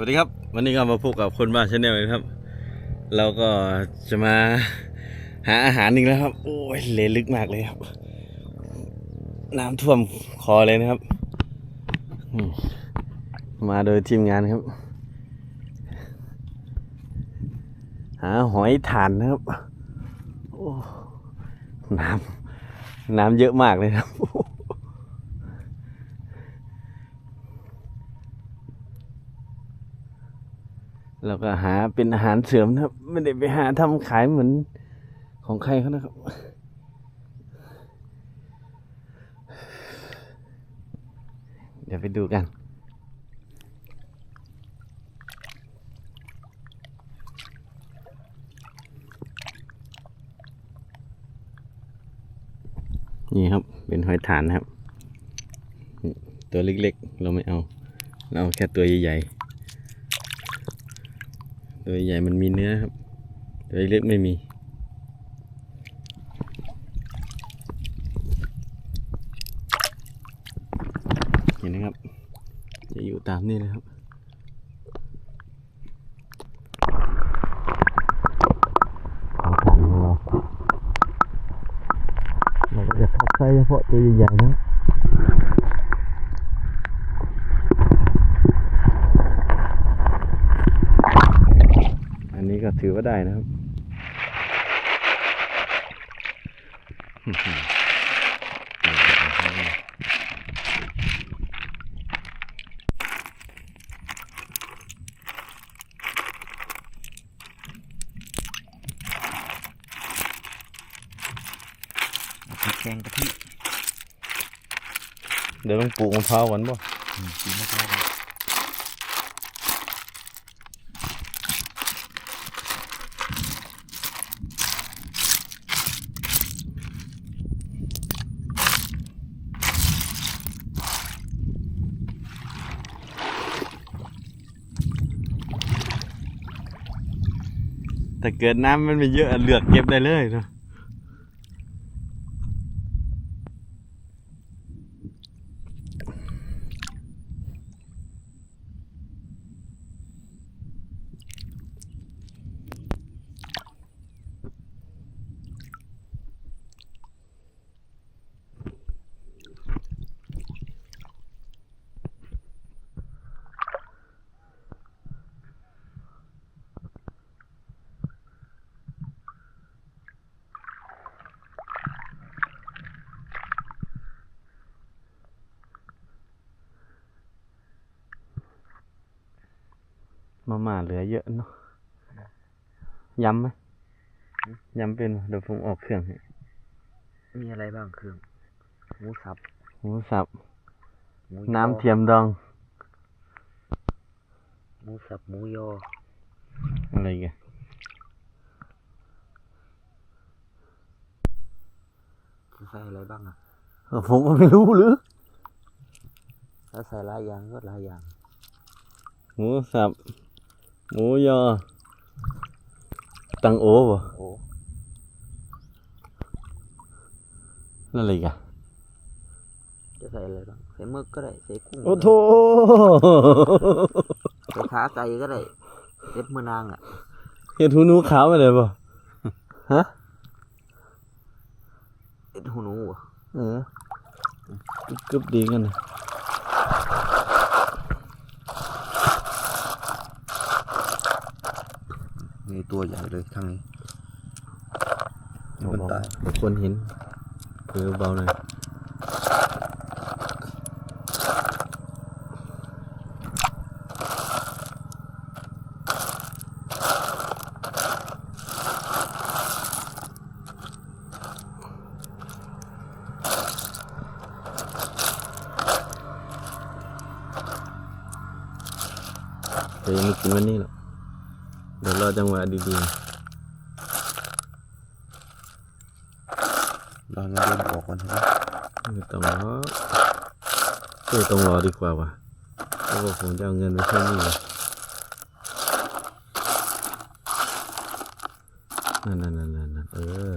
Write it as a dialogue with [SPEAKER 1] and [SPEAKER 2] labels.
[SPEAKER 1] สวัสดีครับ วันนี้ก็มาพบกับคนบ้านชาแนลนะครับ เราก็จะมาหาอาหารอีกแล้วครับ โอ้ยเลลึกมากเลยครับ น้ำท่วมคอเลยนะครับมมาโดยทีมงานครับ หาหอยถ่านนะครับ โอ้ น้ำน้ำเยอะมากเลยครับ แล้วก็หาเป็นอาหารเสริมนะครับ ไม่ได้ไปหาทำขายเหมือนของใครเขานะครับ เดี๋ยวไปดูกันนี่ครับ เป็นหอยฐานนะครับ ตัวเล็กๆ เราไม่เอา เราเอาแค่ตัวใหญ่ๆ ตัวใหญ่มันมีเนื้อครับ ตัวเล็กไม่มี เห็นนะครับ จะอยู่ตามนี่นะครับของขังเราเราก็จะคัดไซเฉพาะตัวใหญ่ๆนะ อันนี้ ก็ถือว่าได้นะครับ
[SPEAKER 2] พริกแกงกะทิ
[SPEAKER 1] เดี๋ยวต้องปลูกมะพร้าวหวานบ่
[SPEAKER 2] อืมกินไม่ได้เลย
[SPEAKER 1] แต่เกิดน้ำมันไม่เยอะเลือกเก็บได้เลยเนาะ มาม่าเหลือเยอะเนาะยำไหมยำเป็นบ่เดี๋ยวผมออกเครื่องให้
[SPEAKER 2] มีอะไรบ้างเครื่องหมูสับ
[SPEAKER 1] หมูสับ
[SPEAKER 2] หมูยอ
[SPEAKER 1] น้ำเทียมดอง
[SPEAKER 2] หมูสับหมูยอ
[SPEAKER 1] อะไรกัน
[SPEAKER 2] จะใส่อะไรบ้างอะ
[SPEAKER 1] เออผมก็ไม่รู้หรือ
[SPEAKER 2] ถ้าใส่หลายอย่างก็หลายอย่าง
[SPEAKER 1] หมูสับ หมูยอตังโอบ่
[SPEAKER 2] โอ้
[SPEAKER 1] นั่นอะไรกัน
[SPEAKER 2] จะใส่อะไรบ้างใส่หมึกก็ได้ ใส่กุ้ง
[SPEAKER 1] โอ้โถ
[SPEAKER 2] ใส่ขาไก่ก็ได้เล็บมือนางอะ
[SPEAKER 1] เห็ดหูหนูขาวมาเลยบ่ฮะ
[SPEAKER 2] เล็บหูหนูอะ
[SPEAKER 1] เออกึบๆดีกันนะ
[SPEAKER 2] มีตัวใหญ่เลยทางนี้มันตาย
[SPEAKER 1] เดี๋ยวคนเห็นเือเบาหน่อยแต่ยังไม่กินวันนี้หรอก เดี๋ยวรอจังหวะดี
[SPEAKER 2] เราเดินออกก่อนนะ
[SPEAKER 1] ๆไม่ต้องรอเออต้องรอดีกว่าว่ะเพราะว่าผมจะเอาเงินไปใช้หนี้นั่นนั่นนั่นนั่นเออ